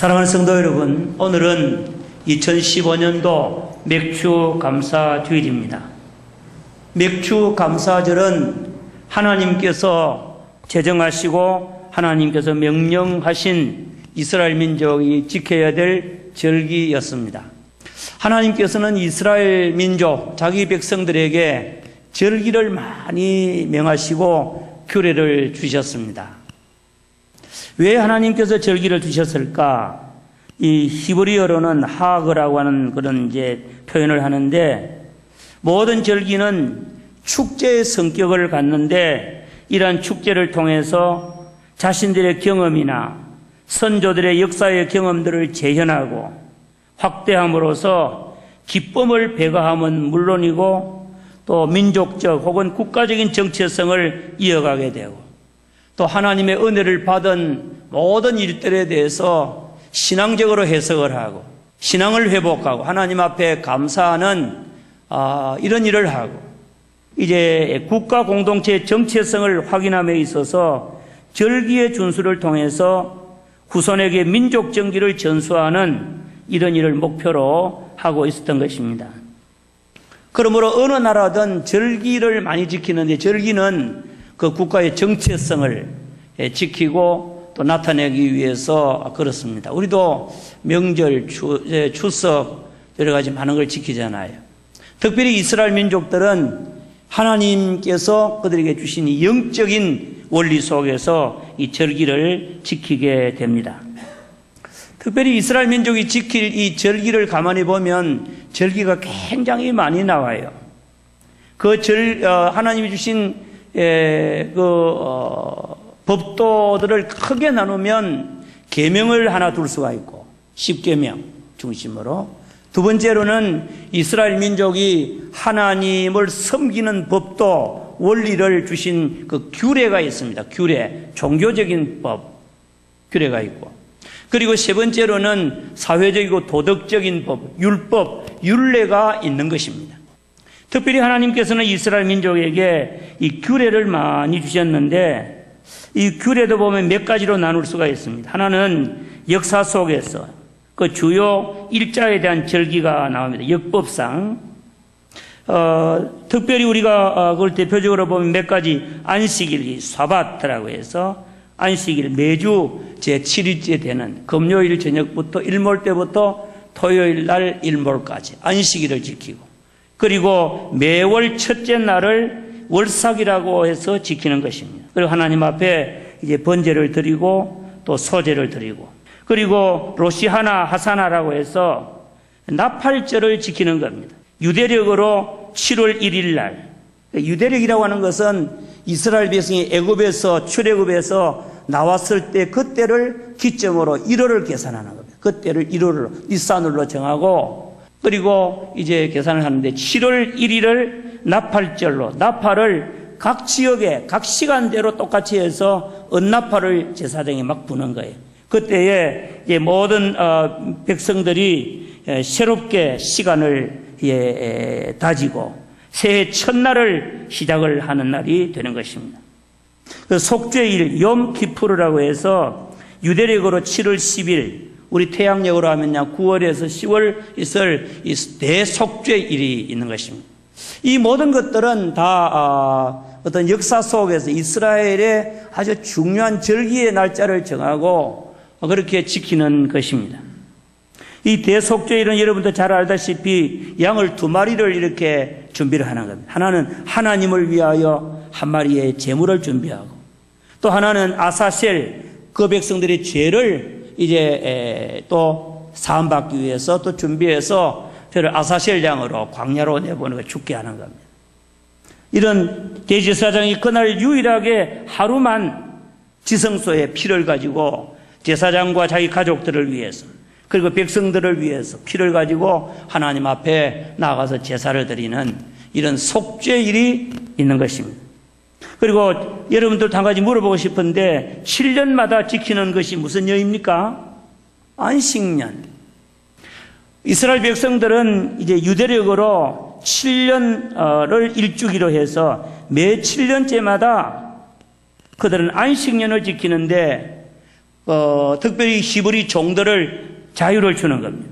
아, 사랑하는 성도 여러분, 오늘은 2015년도 맥주 감사 주일입니다. 맥주 감사절은 하나님께서 제정하시고 하나님께서 명령하신 이스라엘 민족이 지켜야 될 절기였습니다. 하나님께서는 이스라엘 민족, 자기 백성들에게 절기를 많이 명하시고 규례를 주셨습니다. 왜 하나님께서 절기를 주셨을까? 이 히브리어로는 하그라고 하는 그런 이제 표현을 하는데 모든 절기는 축제의 성격을 갖는데 이러한 축제를 통해서 자신들의 경험이나 선조들의 역사의 경험들을 재현하고 확대함으로써 기쁨을 배가함은 물론이고 또 민족적 혹은 국가적인 정체성을 이어가게 되고 또 하나님의 은혜를 받은 모든 일들에 대해서 신앙적으로 해석을 하고 신앙을 회복하고 하나님 앞에 감사하는 아, 이런 일을 하고 이제 국가 공동체의 정체성을 확인함에 있어서 절기의 준수를 통해서 후손에게 민족 정기를 전수하는 이런 일을 목표로 하고 있었던 것입니다. 그러므로 어느 나라든 절기를 많이 지키는데 절기는 그 국가의 정체성을 지키고 또 나타내기 위해서 그렇습니다. 우리도 명절, 추, 추석 여러 가지 많은 걸 지키잖아요. 특별히 이스라엘 민족들은 하나님께서 그들에게 주신 이 영적인 원리 속에서 이 절기를 지키게 됩니다. 특별히 이스라엘 민족이 지킬 이 절기를 가만히 보면 절기가 굉장히 많이 나와요. 그 절, 어, 하나님이 주신 에, 그 어, 법도들을 크게 나누면 계명을 하나 둘 수가 있고 십계명 중심으로 두 번째로는 이스라엘 민족이 하나님을 섬기는 법도 원리를 주신 그 규례가 있습니다. 규례, 종교적인 법, 규례가 있고. 그리고 세 번째로는 사회적이고 도덕적인 법, 율법, 율례가 있는 것입니다. 특별히 하나님께서는 이스라엘 민족에게 이 규례를 많이 주셨는데 이 규례도 보면 몇 가지로 나눌 수가 있습니다. 하나는 역사 속에서 그 주요 일자에 대한 절기가 나옵니다. 역법상. 어, 특별히 우리가 어, 그걸 대표적으로 보면 몇 가지 안식일, 사바트라고 해서 안식일 매주 제 7일째 되는 금요일 저녁부터 일몰 때부터 토요일 날 일몰까지 안식일을 지키고 그리고 매월 첫째 날을 월삭이라고 해서 지키는 것입니다. 그리고 하나님 앞에 이제 번제를 드리고 또 소제를 드리고 그리고 로시하나 하사나라고 해서 나팔절을 지키는 겁니다. 유대력으로 7월 1일 날 유대력이라고 하는 것은 이스라엘 백성이 애굽에서 출애굽에서 나왔을 때 그때를 기점으로 1월을 계산하는 겁니다. 그때를 1월로 니산으로 정하고 그리고 이제 계산을 하는데 7월 1일을 나팔절로 나팔을 각 지역에 각 시간대로 똑같이 해서 은나팔을 제사장이 막 부는 거예요. 그때에 이제 모든 어, 백성들이 새롭게 시간을 예, 다지고 새해 첫날을 시작을 하는 날이 되는 것입니다. 그 속죄일 염키푸르라고 해서 유대력으로 7월 10일 우리 태양력으로 하면 9월에서 10월 있을 이 대속죄 일이 있는 것입니다. 이 모든 것들은 다 어, 어떤 역사 속에서 이스라엘의 아주 중요한 절기의 날짜를 정하고 그렇게 지키는 것입니다. 이 대속죄일은 여러분도 잘 알다시피 양을 두 마리를 이렇게 준비를 하는 겁니다. 하나는 하나님을 위하여 한 마리의 제물을 준비하고 또 하나는 아사셀 그 백성들의 죄를 이제 또 사함 받기 위해서 또 준비해서 저를 아사셀 양으로 광야로 내보는 걸 죽게 하는 겁니다. 이런 대제사장이 그날 유일하게 하루만 지성소에 피를 가지고 제사장과 자기 가족들을 위해서 그리고 백성들을 위해서 피를 가지고 하나님 앞에 나가서 제사를 드리는 이런 속죄일이 있는 것입니다. 그리고 여러분들 한 가지 물어보고 싶은데 7년마다 지키는 것이 무슨 여입니까? 안식년. 이스라엘 백성들은 이제 유대력으로 7년을 일주기로 해서 매 7년째마다 그들은 안식년을 지키는데 어, 특별히 히브리 종들을 자유를 주는 겁니다.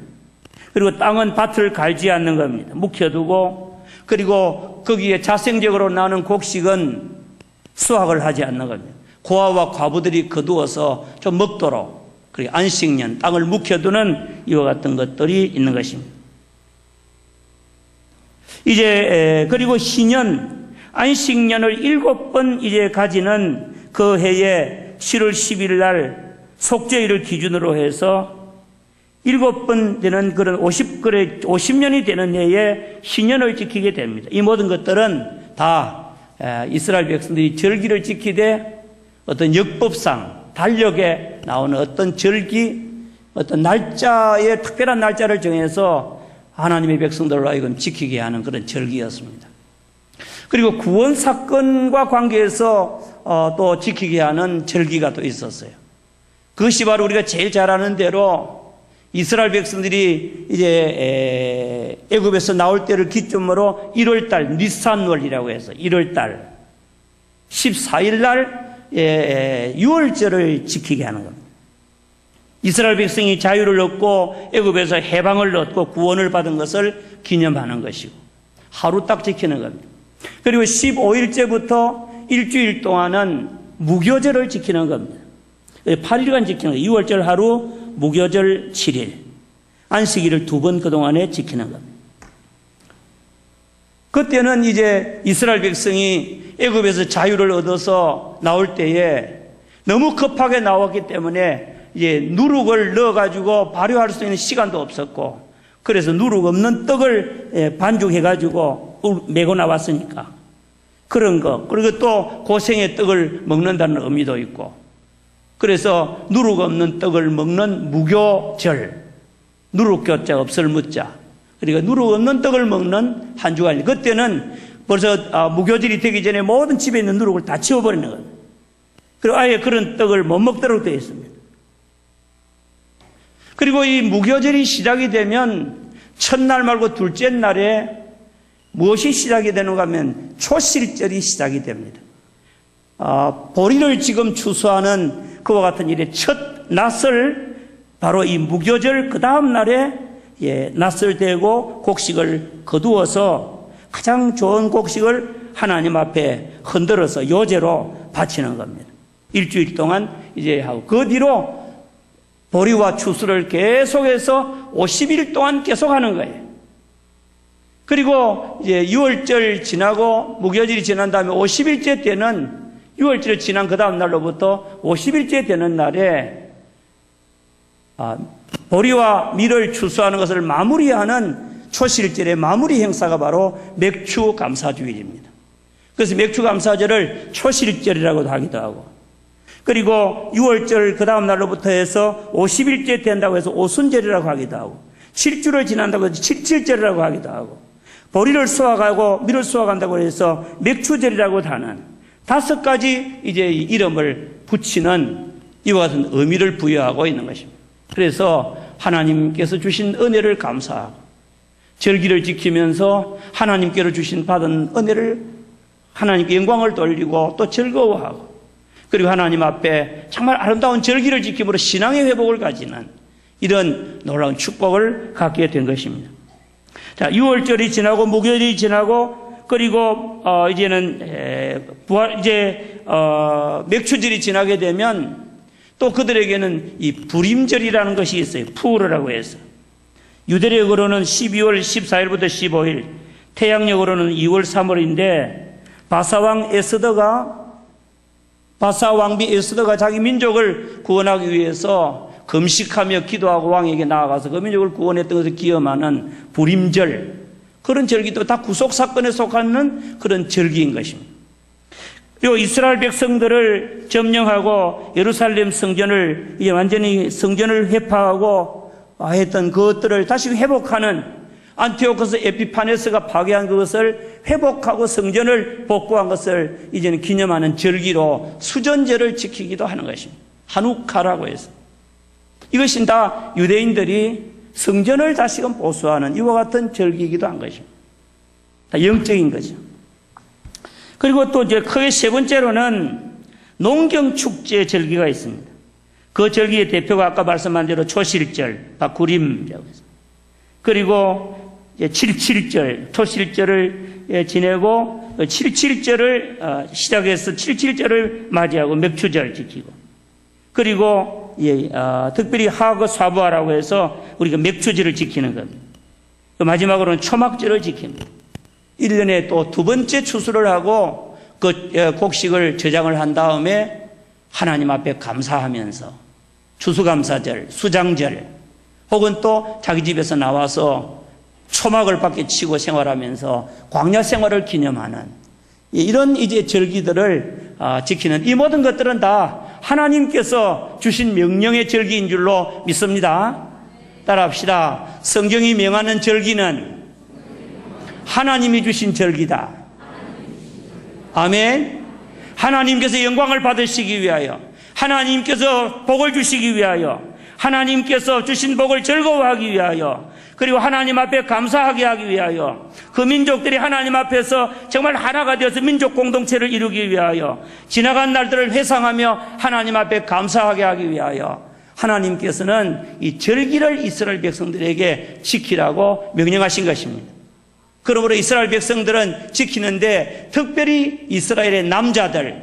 그리고 땅은 밭을 갈지 않는 겁니다. 묵혀두고 그리고 거기에 자생적으로 나는 곡식은 수확을 하지 않는 겁니다. 고아와 과부들이 거두어서 좀 먹도록 그리고 안식년 땅을 묵혀두는 이와 같은 것들이 있는 것입니다. 이제 그리고 신년 안식년을 일곱 번 이제 가지는 그 해에 7월 10일 날 속죄일을 기준으로 해서 일곱 번 되는 그런 50그래 50년이 되는 해에 신년을 지키게 됩니다. 이 모든 것들은 다 이스라엘 백성들이 절기를 지키되 어떤 역법상 달력에 나오는 어떤 절기 어떤 날짜에 특별한 날짜를 정해서 하나님의 백성들로 하여금 지키게 하는 그런 절기였습니다. 그리고 구원 사건과 관계해서 어, 또 지키게 하는 절기가 또 있었어요. 그것이 바로 우리가 제일 잘 아는 대로 이스라엘 백성들이 이제 애굽에서 나올 때를 기점으로 1월 달 니산 월이라고 해서 1월 달 14일 날 유월절을 지키게 하는 겁니다. 이스라엘 백성이 자유를 얻고 애굽에서 해방을 얻고 구원을 받은 것을 기념하는 것이고 하루 딱 지키는 겁니다. 그리고 15일째부터 일주일 동안은 무교절을 지키는 겁니다. 8일간 지키는 거예요. 6월절 하루, 무교절 7일. 안식일을 두 번 그동안에 지키는 겁니다. 그때는 이제 이스라엘 백성이 애굽에서 자유를 얻어서 나올 때에 너무 급하게 나왔기 때문에 이제 누룩을 넣어가지고 발효할 수 있는 시간도 없었고 그래서 누룩 없는 떡을 예, 반죽해가지고 메고 나왔으니까 그런 거 그리고 또 고생의 떡을 먹는다는 의미도 있고 그래서 누룩 없는 떡을 먹는 무교절. 누룩 교자 없을 무자. 그러니까 누룩 없는 떡을 먹는 한 주간. 그때는 벌써 아, 무교절이 되기 전에 모든 집에 있는 누룩을 다 치워버리는 거예요. 그리고 아예 그런 떡을 못 먹도록 되어 있습니다. 그리고 이 무교절이 시작이 되면 첫날 말고 둘째 날에 무엇이 시작이 되는가 하면 초실절이 시작이 됩니다. 어, 보리를 지금 추수하는 그와 같은 일의 첫 낯을 바로 이 무교절 그 다음 날에 예, 낯을 대고 곡식을 거두어서 가장 좋은 곡식을 하나님 앞에 흔들어서 요제로 바치는 겁니다. 일주일 동안 이제 하고 그 뒤로 보리와 추수를 계속해서 50일 동안 계속하는 거예요. 그리고 이제 6월절 지나고 무교절이 지난 다음에 50일째 때는 6월절 지난 그 다음 날로부터 50일째 되는 날에 아, 보리와 밀을 추수하는 것을 마무리하는 초실절의 마무리 행사가 바로 맥주 감사주일입니다. 그래서 맥주 감사절을 초실절이라고도 하기도 하고 그리고 6월절 그 다음 날로부터 해서 50일째 된다고 해서 오순절이라고 하기도 하고 7주를 지난다고 해서 77절이라고 하기도 하고 보리를 수확하고 밀을 수확한다고 해서 맥주절이라고 하는 다섯 가지 이제 이름을 붙이는 이와 같은 의미를 부여하고 있는 것입니다. 그래서 하나님께서 주신 은혜를 감사하고 절기를 지키면서 하나님께로 주신 받은 은혜를 하나님께 영광을 돌리고 또 즐거워하고 그리고 하나님 앞에 정말 아름다운 절기를 지킴으로 신앙의 회복을 가지는 이런 놀라운 축복을 갖게 된 것입니다. 자, 6월절이 지나고 목요일이 지나고 그리고 어, 이제는 에, 부활 이제 어, 맥주절이 지나게 되면 또 그들에게는 이 불임절이라는 것이 있어요. 푸르라고 해서 유대력으로는 12월 14일부터 15일, 태양력으로는 2월 3월인데 바사왕 에스더가 바사 왕비 에스더가 자기 민족을 구원하기 위해서 금식하며 기도하고 왕에게 나아가서 그 민족을 구원했던 것을 기념하는 불임절 그런 절기도 다 구속 사건에 속하는 그런 절기인 것입니다. 그리고 이스라엘 백성들을 점령하고 예루살렘 성전을 이제 완전히 성전을 회파하고 했던 그것들을 다시 회복하는 안티오코스 에피파네스가 파괴한 그것을 회복하고 성전을 복구한 것을 이제는 기념하는 절기로 수전제를 지키기도 하는 것입니다. 한우카라고 해서. 이것은 다 유대인들이 성전을 다시금 보수하는 이와 같은 절기이기도 한 것입니다. 다 영적인 거죠. 그리고 또 이제 크게 세 번째로는 농경축제 절기가 있습니다. 그 절기의 대표가 아까 말씀한 대로 초실절, 바구림이라고 해서. 그리고 이제 77절, 초실절을 예, 지내고 77절을 어, 시작해서 77절을 맞이하고 맥추절 지키고 그리고 예, 어, 특별히 하거 사부하라고 해서 우리가 맥추절을 지키는 겁니다. 그 마지막으로는 초막절을 지킵니다. 1년에 또 두 번째 추수를 하고 그 예, 곡식을 저장을 한 다음에 하나님 앞에 감사하면서 추수감사절, 수장절 혹은 또 자기 집에서 나와서 초막을 밖에 치고 생활하면서 광야 생활을 기념하는 이런 이제 절기들을 아, 지키는 이 모든 것들은 다 하나님께서 주신 명령의 절기인 줄로 믿습니다. 따라합시다. 성경이 명하는 절기는 하나님이 주신 절기다. 아멘. 하나님께서 영광을 받으시기 위하여, 하나님께서 복을 주시기 위하여, 하나님께서 주신 복을 즐거워하기 위하여, 그리고 하나님 앞에 감사하게 하기 위하여, 그 민족들이 하나님 앞에서 정말 하나가 되어서 민족 공동체를 이루기 위하여, 지나간 날들을 회상하며 하나님 앞에 감사하게 하기 위하여, 하나님께서는 이 절기를 이스라엘 백성들에게 지키라고 명령하신 것입니다. 그러므로 이스라엘 백성들은 지키는데 특별히 이스라엘의 남자들,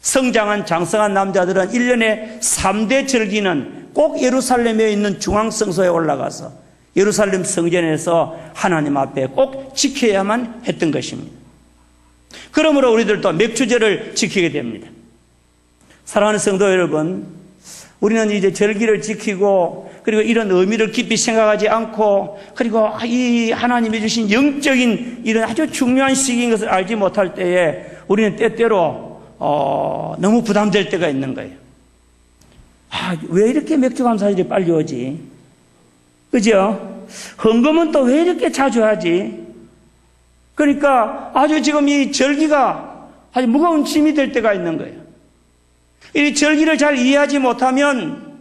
성장한 장성한 남자들은 1년에 3대 절기는 꼭 예루살렘에 있는 중앙성소에 올라가서 예루살렘 성전에서 하나님 앞에 꼭 지켜야만 했던 것입니다. 그러므로 우리들도 맥주절을 지키게 됩니다. 사랑하는 성도 여러분, 우리는 이제 절기를 지키고 그리고 이런 의미를 깊이 생각하지 않고 그리고 이 하나님이 주신 영적인 이런 아주 중요한 시기인 것을 알지 못할 때에 우리는 때때로 어, 너무 부담될 때가 있는 거예요. 아, 왜 이렇게 맥주 감사절이 빨리 오지? 그죠? 헌금은 또 왜 이렇게 자주 하지? 그러니까 아주 지금 이 절기가 아주 무거운 짐이 될 때가 있는 거예요. 이 절기를 잘 이해하지 못하면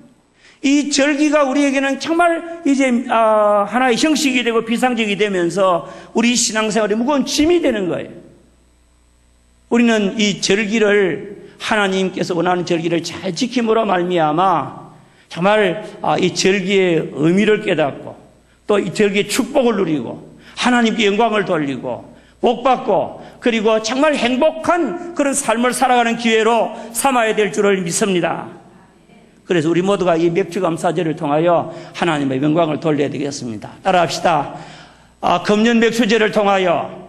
이 절기가 우리에게는 정말 이제 아, 하나의 형식이 되고 비상적이 되면서 우리 신앙생활에 무거운 짐이 되는 거예요. 우리는 이 절기를 하나님께서 원하는 절기를 잘 지킴으로 말미암아 정말 아, 이 절기의 의미를 깨닫고 또 이 절기의 축복을 누리고 하나님께 영광을 돌리고 복 받고 그리고 정말 행복한 그런 삶을 살아가는 기회로 삼아야 될 줄을 믿습니다. 그래서 우리 모두가 이 맥주 감사절을 통하여 하나님의 영광을 돌려야 되겠습니다. 따라합시다. 아, 금년 맥주제를 통하여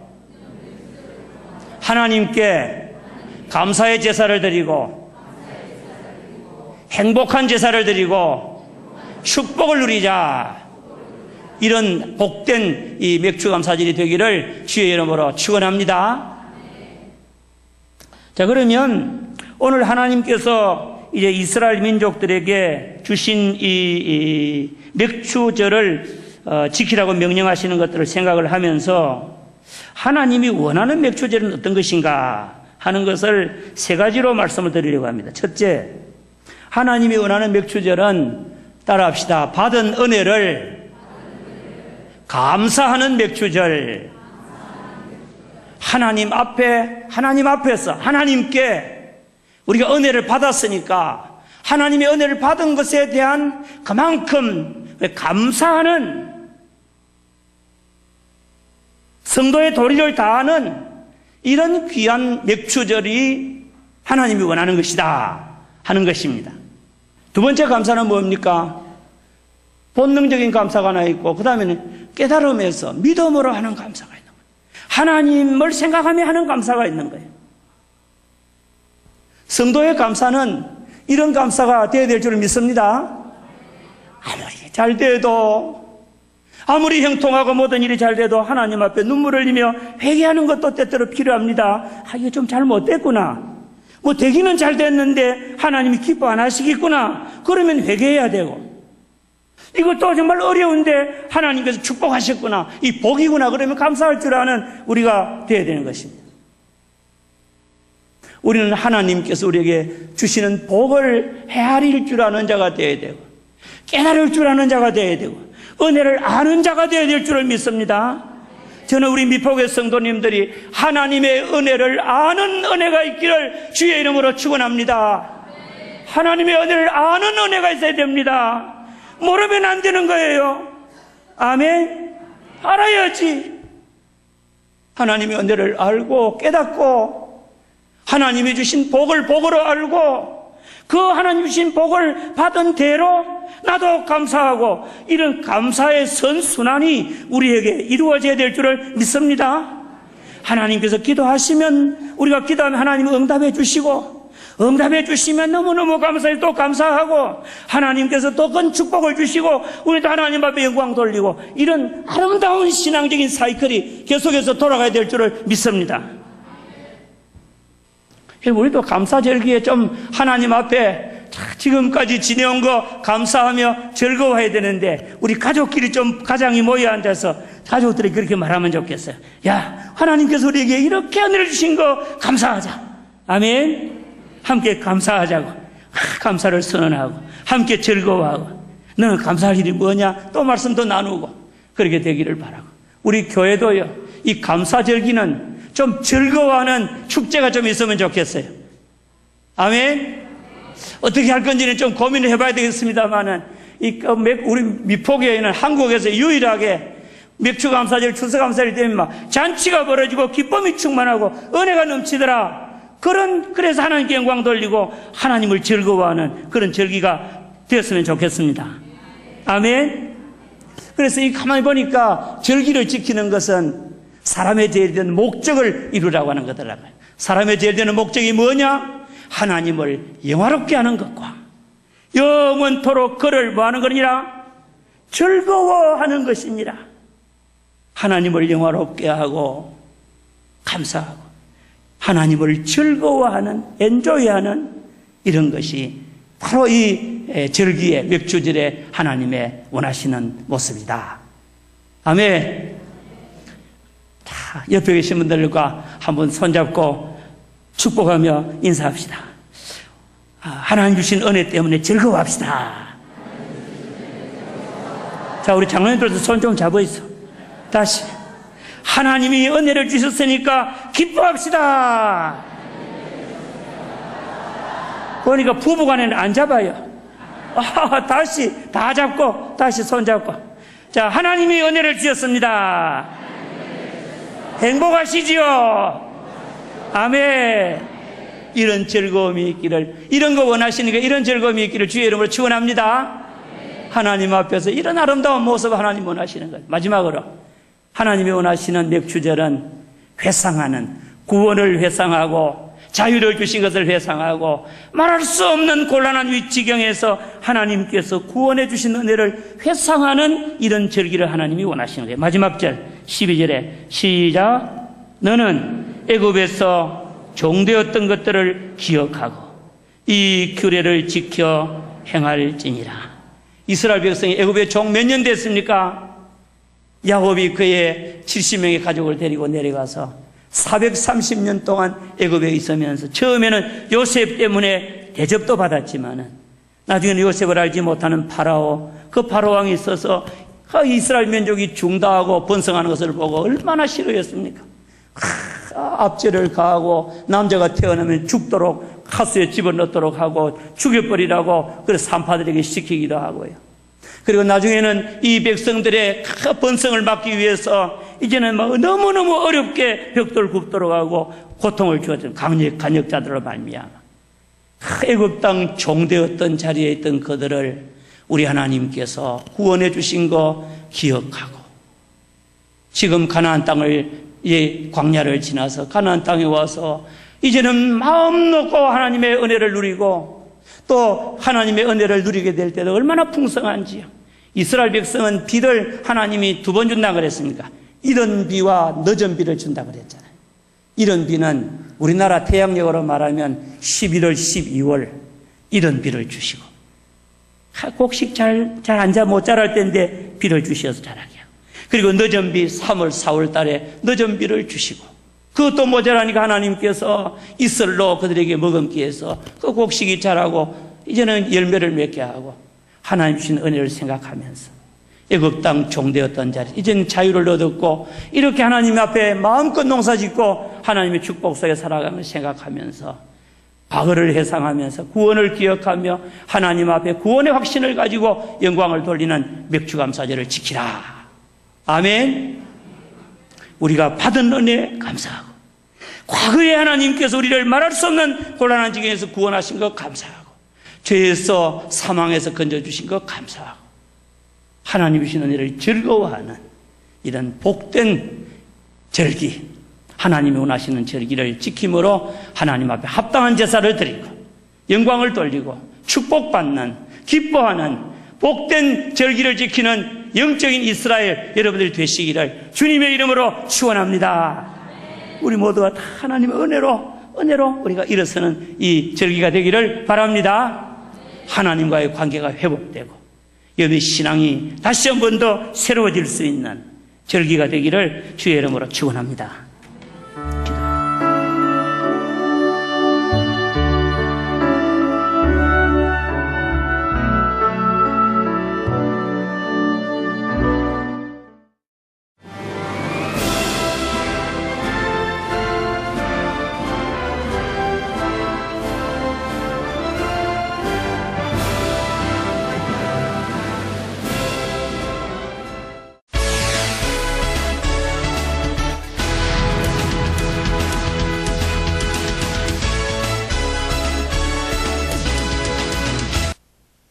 하나님께 감사의 제사를 드리고 행복한 제사를 드리고 축복을 누리자. 이런 복된 이 맥주 감사절이 되기를 주의 이름으로 축원합니다. 자 그러면 오늘 하나님께서 이제 이스라엘 민족들에게 주신 이, 이 맥주절을 어, 지키라고 명령하시는 것들을 생각을 하면서 하나님이 원하는 맥주절은 어떤 것인가 하는 것을 세 가지로 말씀을 드리려고 합니다. 첫째, 하나님이 원하는 맥주절은 따라합시다. 받은 은혜를 감사하는 맥주절. 하나님 앞에, 하나님 앞에서, 하나님께 우리가 은혜를 받았으니까 하나님의 은혜를 받은 것에 대한 그만큼 감사하는 성도의 도리를 다하는 이런 귀한 맥주절이 하나님이 원하는 것이다 하는 것입니다. 두 번째 감사는 뭡니까? 본능적인 감사가 하나 있고 그 다음에는 깨달음에서 믿음으로 하는 감사가 있는 거예요. 하나님을 생각하며 하는 감사가 있는 거예요. 성도의 감사는 이런 감사가 되어야 될 줄 믿습니다. 아무리 잘 돼도 아무리 형통하고 모든 일이 잘 돼도 하나님 앞에 눈물을 흘리며 회개하는 것도 때때로 필요합니다. 아, 이게 좀 잘 못됐구나. 뭐 되기는 잘 됐는데 하나님이 기뻐 안 하시겠구나. 그러면 회개해야 되고. 이것도 정말 어려운데 하나님께서 축복하셨구나. 이 복이구나. 그러면 감사할 줄 아는 우리가 되어야 되는 것입니다. 우리는 하나님께서 우리에게 주시는 복을 헤아릴 줄 아는 자가 되어야 되고, 깨달을 줄 아는 자가 되어야 되고, 은혜를 아는 자가 되어야 될 줄을 믿습니다. 저는 우리 미폭의 성도님들이 하나님의 은혜를 아는 은혜가 있기를 주의 이름으로 축원합니다. 하나님의 은혜를 아는 은혜가 있어야 됩니다. 모르면 안 되는 거예요. 아멘. 알아야지. 하나님의 은혜를 알고 깨닫고 하나님이 주신 복을 복으로 알고 그 하나님 주신 복을 받은 대로 나도 감사하고 이런 감사의 선순환이 우리에게 이루어져야 될 줄을 믿습니다. 하나님께서 기도하시면 우리가 기도하면 하나님은 응답해 주시고 응답해 주시면 너무너무 감사해 또 감사하고 하나님께서 또 큰 축복을 주시고 우리도 하나님 앞에 영광 돌리고 이런 아름다운 신앙적인 사이클이 계속해서 돌아가야 될 줄을 믿습니다. 우리도 감사절기에 좀 하나님 앞에 지금까지 지내온 거 감사하며 즐거워해야 되는데 우리 가족끼리 좀 가장이 모여 앉아서 가족들이 그렇게 말하면 좋겠어요. 야, 하나님께서 우리에게 이렇게 은혜를 주신 거 감사하자. 아멘. 함께 감사하자고. 아, 감사를 선언하고 함께 즐거워하고 너는 감사할 일이 뭐냐? 또 말씀도 나누고 그렇게 되기를 바라고. 우리 교회도요. 이 감사절기는 좀 즐거워하는 축제가 좀 있으면 좋겠어요. 아멘. 어떻게 할 건지는 좀 고민을 해봐야 되겠습니다만은 이 우리 미포교회는 한국에서 유일하게 맥주 감사절, 추수 감사절 때문에 막 잔치가 벌어지고 기쁨이 충만하고 은혜가 넘치더라. 그런 그래서 하나님께 영광 돌리고 하나님을 즐거워하는 그런 절기가 되었으면 좋겠습니다. 아멘. 그래서 이 가만히 보니까 절기를 지키는 것은 사람의 제일 되는 목적을 이루라고 하는 거더라고요. 사람의 제일 되는 목적이 뭐냐? 하나님을 영화롭게 하는 것과 영원토록 그를 뭐하는 거니라? 즐거워하는 것입니다. 하나님을 영화롭게 하고 감사하고 하나님을 즐거워하는 엔조이하는 이런 것이 바로 이 절기의 맥주절의 하나님의 원하시는 모습이다. 아멘. 자, 옆에 계신 분들과 한번 손잡고 축복하며 인사합시다. 아, 하나님 주신 은혜 때문에 즐거워합시다. 자, 우리 장로님들도 손 좀 잡아 있어. 다시. 하나님이 은혜를 주셨으니까 기뻐합시다. 그러니까 부부 간에는 안 잡아요. 아, 다시 다 잡고 다시 손 잡고. 자, 하나님이 은혜를 주셨습니다. 행복하시지요? 아멘. 이런 즐거움이 있기를, 이런 거 원하시니까 이런 즐거움이 있기를 주의 이름으로 축원합니다. 하나님 앞에서 이런 아름다운 모습 하나님 원하시는 거예요. 마지막으로 하나님이 원하시는 맥주절은 회상하는 구원을 회상하고 자유를 주신 것을 회상하고 말할 수 없는 곤란한 위치경에서 하나님께서 구원해 주신 은혜를 회상하는 이런 절기를 하나님이 원하시는 거예요. 마지막 절 12절에 시작 너는 애굽에서 종되었던 것들을 기억하고 이 규례를 지켜 행할지니라. 이스라엘 백성이 애굽에 종몇 년 됐습니까? 야곱이 그의 70명의 가족을 데리고 내려가서 430년 동안 애굽에 있으면서 처음에는 요셉 때문에 대접도 받았지만은 나중에는 요셉을 알지 못하는 파라오 그 파라오 왕이 있어서 그 이스라엘 민족이 중다하고 번성하는 것을 보고 얼마나 싫어했습니까? 압제를 가하고 남자가 태어나면 죽도록 카스에 집어넣도록 하고 죽여버리라고 그래서 산파들에게 시키기도 하고요. 그리고 나중에는 이 백성들의 번성을 막기 위해서 이제는 막 너무너무 어렵게 벽돌 굽도록 하고 고통을 주었던 강력, 간역자들로 말미암아 애굽 땅 종되었던 자리에 있던 그들을 우리 하나님께서 구원해 주신 거 기억하고 지금 가나안 땅을 이 광야를 지나서 가나안 땅에 와서 이제는 마음 놓고 하나님의 은혜를 누리고 또 하나님의 은혜를 누리게 될 때도 얼마나 풍성한지요. 이스라엘 백성은 비를 하나님이 두 번 준다 그랬습니까? 이런 비와 늦은 비를 준다 그랬잖아요. 이런 비는 우리나라 태양력으로 말하면 11월, 12월 이런 비를 주시고 곡식 잘, 잘 앉아 못 자랄 때인데 비를 주셔서 자라게 하고. 그리고 늦은 비 3월, 4월 달에 늦은 비를 주시고. 그것도 모자라니까 하나님께서 이슬로 그들에게 해서 그 곡식이 자라고 이제는 열매를 맺게 하고 하나님 주신 은혜를 생각하면서 애굽 땅 종되었던 자리 이제는 자유를 얻었고 이렇게 하나님 앞에 마음껏 농사 짓고 하나님의 축복 속에 살아가는 생각하면서 과거를 회상하면서 구원을 기억하며 하나님 앞에 구원의 확신을 가지고 영광을 돌리는 맥주감사절을 지키라. 아멘. 우리가 받은 은혜 감사하고 과거에 하나님께서 우리를 말할 수 없는 곤란한 지경에서 구원하신 것 감사하고 죄에서 사망에서 건져주신 것 감사하고 하나님 주신 은혜를 즐거워하는 이런 복된 절기 하나님이 원하시는 절기를 지킴으로 하나님 앞에 합당한 제사를 드리고 영광을 돌리고 축복받는 기뻐하는 복된 절기를 지키는 영적인 이스라엘 여러분들이 되시기를 주님의 이름으로 축원합니다. 우리 모두가 다 하나님의 은혜로 은혜로 우리가 일어서는 이 절기가 되기를 바랍니다. 하나님과의 관계가 회복되고 여러분의 신앙이 다시 한 번 더 새로워질 수 있는 절기가 되기를 주의 이름으로 축원합니다.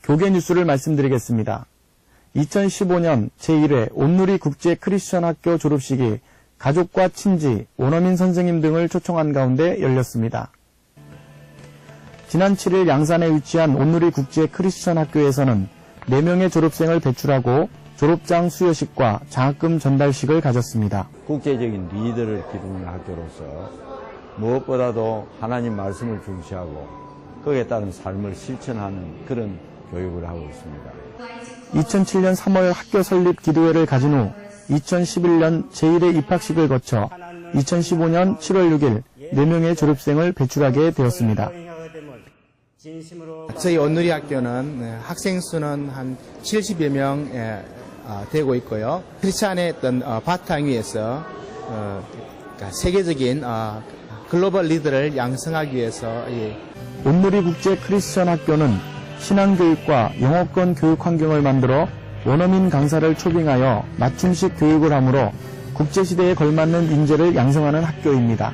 교계 뉴스를 말씀드리겠습니다. 2015년 제1회 온누리 국제 크리스천 학교 졸업식이 가족과 친지, 원어민 선생님 등을 초청한 가운데 열렸습니다. 지난 7일 양산에 위치한 온누리 국제 크리스천 학교에서는 4명의 졸업생을 배출하고 졸업장 수여식과 장학금 전달식을 가졌습니다. 국제적인 리더를 기르는 학교로서 무엇보다도 하나님 말씀을 중시하고 거기에 따른 삶을 실천하는 그런 교육을 하고 있습니다. 2007년 3월 학교 설립 기도회를 가진 후 2011년 제1회 입학식을 거쳐 2015년 7월 6일 4명의 졸업생을 배출하게 되었습니다. 저희 온누리 학교는 네, 학생 수는 한 70여 명 예, 아, 되고 있고요. 크리스찬의 어떤 어, 바탕 위에서 어, 그러니까 세계적인 어, 글로벌 리더를 양성하기 위해서 이 온누리 국제 크리스천 학교는 신앙교육과 영어권 교육 환경을 만들어 원어민 강사를 초빙하여 맞춤식 교육을 하므로 국제시대에 걸맞는 인재를 양성하는 학교입니다.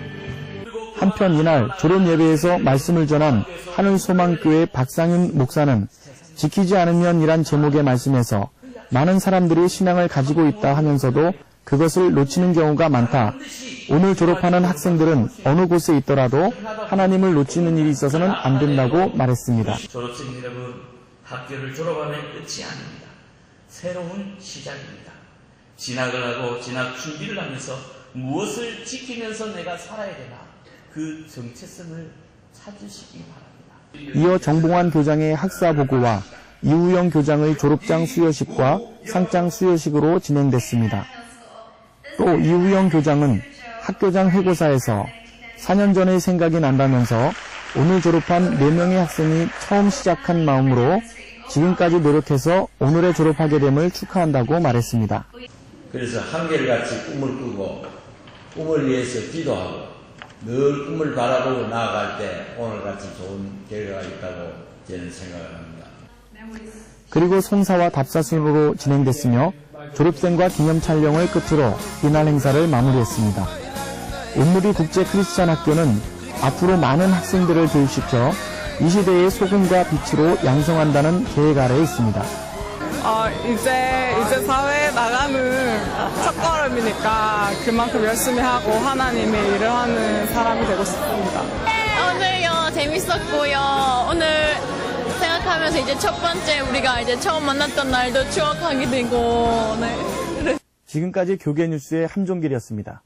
한편 이날 졸업 예배에서 말씀을 전한 하늘소망교회 박상윤 목사는 지키지 않으면이란 제목의 말씀에서 많은 사람들이 신앙을 가지고 있다 하면서도 그것을 놓치는 경우가 많다. 오늘 졸업하는 학생들은 어느 곳에 있더라도 하나님을 놓치는 일이 있어서는 안 된다고 말했습니다. 졸업생 여러분, 학교를 졸업하면 끝이 아닙니다. 새로운 시작입니다. 진학을 하고 진학 준비를 하면서 무엇을 지키면서 내가 살아야 되나 그 정체성을 찾으시기 바랍니다. 이어 정봉환 교장의 학사 보고와 이우영 교장의 졸업장 수여식과 상장 수여식으로 진행됐습니다. 또 이우영 교장은 학교장 회고사에서 4년 전의 생각이 난다면서 오늘 졸업한 4명의 학생이 처음 시작한 마음으로 지금까지 노력해서 오늘에 졸업하게 됨을 축하한다고 말했습니다. 그래서 한결같이 꿈을 꾸고 꿈을 위해서 기도하고 늘 꿈을 바라보고 나아갈 때 오늘같이 좋은 결과가 있다고 저는 생각을 합니다. 그리고 송사와 답사순으로 진행됐으며 졸업생과 기념 촬영을 끝으로 이날 행사를 마무리했습니다. 온누리 국제 크리스찬 학교는 앞으로 많은 학생들을 교육시켜 이 시대의 소금과 빛으로 양성한다는 계획 아래에 있습니다. 어, 이제, 이제 사회에 나가는 첫 걸음이니까 그만큼 열심히 하고 하나님의 일을 하는 사람이 되고 싶습니다. 오늘요 재밌었고요. 오늘 하면서 이제 첫 번째 우리가 이제 처음 만났던 날도 추억하게 되고 네. 지금까지 교계 뉴스의 함종길이었습니다.